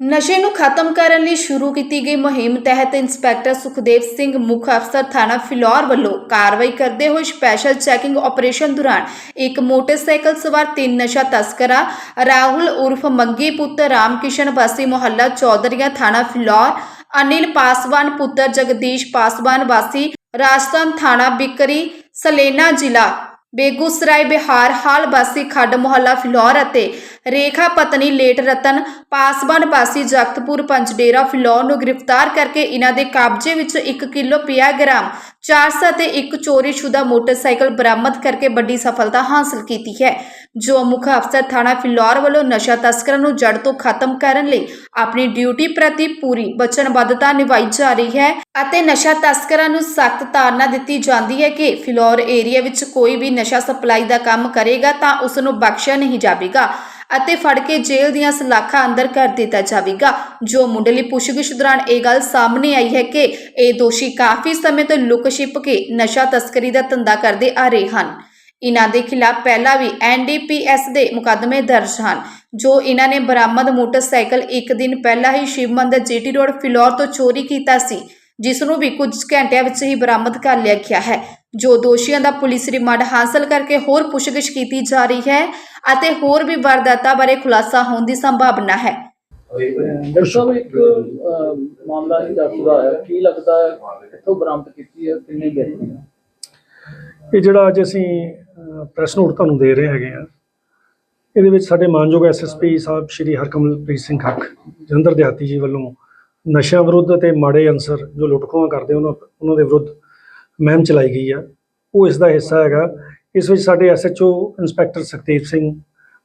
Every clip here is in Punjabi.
ਨਸ਼ੇ ਨੂੰ ਖਤਮ ਕਰਨ ਲਈ ਸ਼ੁਰੂ ਕੀਤੀ ਗਈ ਮੁਹਿੰਮ ਤਹਿਤ ਇੰਸਪੈਕਟਰ ਸੁਖਦੇਵ ਸਿੰਘ ਮੁੱਖ ਅਫਸਰ ਥਾਣਾ ਫਿਲੌਰ ਵੱਲੋਂ ਕਾਰਵਾਈ ਕਰਦੇ ਹੋਏ ਸਪੈਸ਼ਲ ਚੈਕਿੰਗ ਆਪਰੇਸ਼ਨ ਦੌਰਾਨ ਇੱਕ ਮੋਟਰਸਾਈਕਲ ਸਵਾਰ ਤਿੰਨ ਨਸ਼ਾ ਤਸਕਰਾਂ, ਰਾਹੁਲ ਉਰਫ ਮੰਗੀ ਪੁੱਤਰ ਰਾਮਕਿਸ਼ਨ ਵਾਸੀ ਮੁਹੱਲਾ ਚੌਧਰੀਆਂ ਥਾਣਾ ਫਿਲੌਰ, ਅਨਿਲ ਪਾਸਵਾਨ ਪੁੱਤਰ ਜਗਦੀਸ਼ ਪਾਸਵਾਨ ਵਾਸੀ ਰਾਜਸਥਾਨ ਥਾਣਾ ਬਿਕਰੀ, ਸਲੇਨਾ ਜ਼ਿਲ੍ਹਾ, ਬੇਗੂਸਰਾਏ ਬਿਹਾਰ ਹਾਲ ਬਾਸੀ ਖੱਡ ਮੁਹੱਲਾ ਫਿਲੌਰ ਅਤੇ ਰੇਖਾ ਪਤਨੀ ਲੇਟ ਰਤਨ ਪਾਸਵਾਨ ਬਾਸੀ ਜਗਤਪੁਰ ਪੰਜਡੇਰਾ ਫਿਲੌਰ ਨੂੰ ਗ੍ਰਿਫਤਾਰ ਕਰਕੇ ਇਹਨਾਂ ਦੇ ਕਬਜ਼ੇ ਵਿੱਚ 1 ਕਿਲੋ 50 ਗ੍ਰਾਮ 400 ਤੇ ਇੱਕ ਚੋਰੀਸ਼ੁਦਾ ਮੋਟਰਸਾਈਕਲ ਬਰਾਮਦ ਕਰਕੇ ਵੱਡੀ ਸਫਲਤਾ ਹਾਸਲ ਕੀਤੀ ਹੈ। ਜੋ ਮੁੱਖ ਅਫਸਰ ਥਾਣਾ ਫਿਲੌਰ ਵੱਲੋਂ ਨਸ਼ਾ ਤਸਕਰਾਂ ਨੂੰ ਜੜ ਤੋਂ ਖਤਮ ਕਰਨ ਲਈ ਆਪਣੀ ਡਿਊਟੀ ਪ੍ਰਤੀ ਪੂਰੀ ਵਚਨਬੱਧਤਾ ਨਿਭਾਈ ਜਾ ਰਹੀ ਹੈ ਅਤੇ ਨਸ਼ਾ ਤਸਕਰਾਂ ਨੂੰ ਸਖਤ ਤਾੜਨਾ ਦਿੱਤੀ ਜਾਂਦੀ ਹੈ ਕਿ ਫਿਲੌਰ ਏਰੀਆ ਵਿੱਚ ਕੋਈ ਵੀ ਨਸ਼ਾ ਸਪਲਾਈ ਦਾ ਕੰਮ ਕਰੇਗਾ ਤਾਂ ਉਸ ਨੂੰ ਬਖਸ਼ਿਆ ਨਹੀਂ ਜਾਵੇਗਾ। ਅਤੇ ਫੜ ਕੇ ਜੇਲ੍ਹ ਦੀਆਂ ਸਲਾਖਾਂ ਅੰਦਰ ਕਰ ਦਿੱਤਾ ਜਾਵੇਗਾ। ਜੋ ਮੁੰਡਲੀ ਪੁੱਛਗਿੱਛ ਦੌਰਾਨ ਇਹ ਗੱਲ ਸਾਹਮਣੇ ਆਈ ਹੈ ਕਿ ਇਹ ਦੋਸ਼ੀ ਕਾਫੀ ਸਮੇਂ ਤੋਂ ਲੁਕ ਛਿਪ ਕੇ ਨਸ਼ਾ ਤਸਕਰੀ ਦਾ ਧੰਦਾ ਕਰਦੇ ਆ ਰਹੇ ਹਨ। ਇਹਨਾਂ ਦੇ ਖਿਲਾਫ ਪਹਿਲਾਂ ਵੀ ਐਨਡੀਪੀਐਸ ਦੇ ਮੁਕੱਦਮੇ ਦਰਜ ਹਨ, ਜੋ ਇਹਨਾਂ ਨੇ ਬਰਾਮਦ ਮੋਟਰਸਾਈਕਲ ਇੱਕ ਦਿਨ ਪਹਿਲਾਂ ਹੀ ਸ਼ਿਵ ਮੰਦਰ ਜੀਟੀ ਰੋਡ ਫਿਲੌਰ ਤੋਂ ਚੋਰੀ ਕੀਤਾ ਸੀ। ਜਿਸ ਨੂੰ ਵੀ ਕੁਝ ਘੰਟਿਆਂ ਵਿੱਚ ਹੀ ਬਰਾਮਦ ਕਰ ਲਿਆ ਗਿਆ ਹੈ। ਜੋ ਦੋਸ਼ੀਆਂ ਦਾ ਪੁਲਿਸ ਰਿਮਾਂਡ ਹਾਸਲ ਕਰਕੇ ਹੋਰ ਪੁੱਛਗਿੱਛ ਕੀਤੀ ਜਾ ਰਹੀ ਹੈ ਅਤੇ ਹੋਰ ਵੀ ਵਾਰਦਾਤਾਂ ਬਾਰੇ ਖੁਲਾਸਾ ਹੋਣ ਦੀ ਸੰਭਾਵਨਾ ਹੈ। ਡਾਕਟਰ ਸਾਹਿਬ ਇੱਕ ਮਾਮਲਾ ਹੀ ਦੱਸਦਾ ਹੈ। ਕੀ ਲੱਗਦਾ ਹੈ ਕਿੱਥੋਂ ਬਰਾਮਦ ਕੀਤੀ ਹੈ ਕਿੰਨੇ ਵਿਅਕਤੀ ਇਹ ਜਿਹੜਾ ਅੱਜ ਅਸੀਂ ਪ੍ਰੈਸ ਨੋਟ ਤੁਹਾਨੂੰ ਦੇ ਰਹੇ ਹੈਗੇ ਆ ਇਹਦੇ ਵਿੱਚ ਸਾਡੇ ਮਾਨਯੋਗ ਐਸਐਸਪੀ ਸਾਹਿਬ ਸ਼੍ਰੀ ਹਰਕਮਲਪ੍ਰੀਤ ਸਿੰਘ ਖੱਖ ਜਲੰਧਰ ਦਿਹਾਤੀ ਜੀ ਵੱਲੋਂ ਨਸ਼ਿਆਂ ਵਿਰੁੱਧ ਅਤੇ ਮਾੜੇ ਅਨਸਰ ਜੋ ਲੁੱਟਖੋਆਂ ਕਰਦੇ ਉਹਨਾਂ ਉਹਨਾਂ ਦੇ ਵਿਰੁੱਧ ਮੁਹਿੰਮ ਚਲਾਈ ਗਈ ਆ। ਉਹ ਇਸ ਦਾ ਹਿੱਸਾ ਹੈਗਾ। ਇਸ ਵਿੱਚ ਸਾਡੇ ਐਸਐਚਓ ਇੰਸਪੈਕਟਰ ਸੁਖਦੇਵ ਸਿੰਘ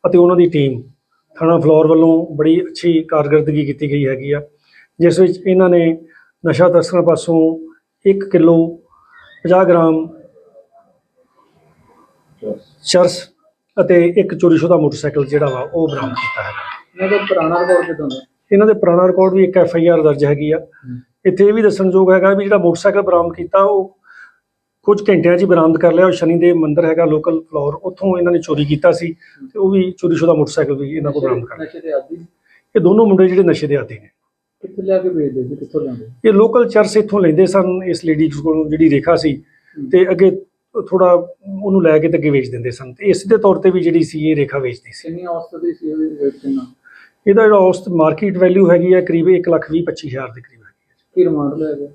ਅਤੇ ਉਹਨਾਂ ਦੀ ਟੀਮ ਥਾਣਾ ਫਲੋਰ ਵੱਲੋਂ ਬੜੀ ਅੱਛੀ ਕਾਰਗਰਦਗੀ ਕੀਤੀ ਗਈ ਹੈਗੀ ਆ, ਜਿਸ ਵਿੱਚ ਇਹਨਾਂ ਨੇ ਨਸ਼ਾ ਤਸਕਰਾਂ ਪਾਸੋਂ 1 ਕਿਲੋ 50 ਗ੍ਰਾਮ ਚਰਸ ਅਤੇ ਇੱਕ ਚੋਰੀਸ਼ੁਦਾ ਮੋਟਰਸਾਈਕਲ ਜਿਹੜਾ ਵਾ ਉਹ ਬਰਾਮਦ ਕੀਤਾ ਹੈ ਇਹਨਾਂ ਦਾ ਪੁਰਾਣਾ ਰਿਕਾਰਡ ਕਿਦਾਂ ਦਾ? ਇਹਨਾਂ ਦੇ ਪੁਰਾਣਾ ਰਿਕਾਰਡ ਵੀ ਇੱਕ ਐਫ ਆਈ ਆਰ ਦਰਜ ਹੈਗੀ ਆ। ਇੱਥੇ ਇਹ ਵੀ ਦੱਸਣਯੋਗ ਹੈਗਾ ਵੀ ਜਿਹੜਾ ਮੋਟਰਸਾਈਕਲ ਬਰਾਮਦ ਕੀਤਾ ਉਹ ਕੁਝ ਘੰਟਿਆਂ 'ਚ ਹੀ ਬਰਾਮਦ ਕਰ ਲਿਆ। ਉਹ ਸ਼ਨੀ ਦੇ ਮੰਦਿਰ ਹੈਗਾ ਲੋਕਲ ਫਲੋਰ ਉੱਥੋਂ ਇਹਨਾਂ ਨੇ ਚੋਰੀ ਕੀਤਾ ਸੀ ਤੇ ਉਹ ਵੀ ਚੋਰੀਸ਼ੁਦਾ ਮੋਟਰਸਾਈਕਲ ਵੀ ਇਹਨਾਂ ਕੋਲ ਬਰਾਮਦ ਕਰ ਲਿਆ। ਨਸ਼ੇ ਦੇ ਆਦੀ? ਇਹ ਦੋਨੋਂ ਮੁੰਡੇ ਜਿਹੜੇ ਨਸ਼ੇ ਦੇ ਆਦੀ ਨੇ। ਕਿੱਥੇ ਲਿਆ ਕੇ ਵੇਚਦੇ ਸੀ? ਕਿੱਥੋਂ ਲਿਆਉਂਦੇ? ਇਹ ਲੋਕਲ ਚਰਚ ਇੱਥੋਂ ਲੈਂਦੇ ਸਨ ਇਸ ਲੇਡੀ ਕੋਲੋਂ ਜਿਹੜੀ ਰੇਖਾ ਸੀ ਤੇ ਅੱਗੇ ਥੋੜਾ ਉਹਨੂੰ ਲੈ ਕੇ ਤੇ ਅੱਗੇ ਵੇਚ ਦਿੰਦੇ ਸਨ। ਤੇ ਇਸ ਦੇ ਤੌਰ ਤੇ ਵੀ ਜਿਹੜੀ ਸੀ ਇਹ ਰੇਖਾ ਵੇਚਦੀ ਸੀ। ਕਿੰਨੀ ਔਸਤ ਦੀ ਸੀ ਉਹਦੀ ਰੇਟ ਕਿੰਨਾ ਇਹਦਾ ਜਿਹੜਾ ਔਸਤ ਮਾਰਕੀਟ ਵੈਲਿਊ ਹੈਗੀ ਹੈ ਕਰੀਬ 1 ਲੱਖ ਵੀਹ ਪੱਚੀ ਹਜ਼ਾਰ ਦੇ ਕਰੀਬ ਹੈਗੀ ਹੈ ਕੀ ਰਿਮਾਂਡ ਲਿਆ ਗਿਆ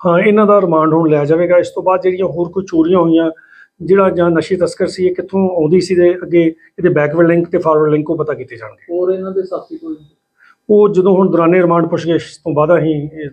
ਹਾਂ ਇਹਨਾਂ ਦਾ ਰਿਮਾਂਡ ਹੁਣ ਲਿਆ ਜਾਵੇਗਾ। ਇਸ ਤੋਂ ਬਾਅਦ ਜਿਹੜੀਆਂ ਹੋਰ ਕੋਈ ਚੋਰੀਆਂ ਹੋਈਆਂ ਜਿਹੜਾ ਜਾਂ ਨਸ਼ੇ ਤਸਕਰ ਸੀ ਇਹ ਕਿੱਥੋਂ ਆਉਂਦੀ ਸੀ ਤੇ ਅੱਗੇ ਇਹਦੇ ਬੈਕਵਰਡ ਲਿੰਕ ਤੇ ਫਾਰਵਰਡ ਲਿੰਕ ਉਹ ਪਤਾ ਕੀਤੇ ਜਾਣਗੇ। ਹੋਰ ਇਹਨਾਂ ਦੇ ਸਾਥੀ ਕੋਈ? ਉਹ ਜਦੋਂ ਹੁਣ ਦੌਰਾਨੇ ਰਿਮਾਂਡ ਪੁੱਛਗਿੱਛ ਤੋਂ ਬਾਅਦ ਹੀ ਇਹ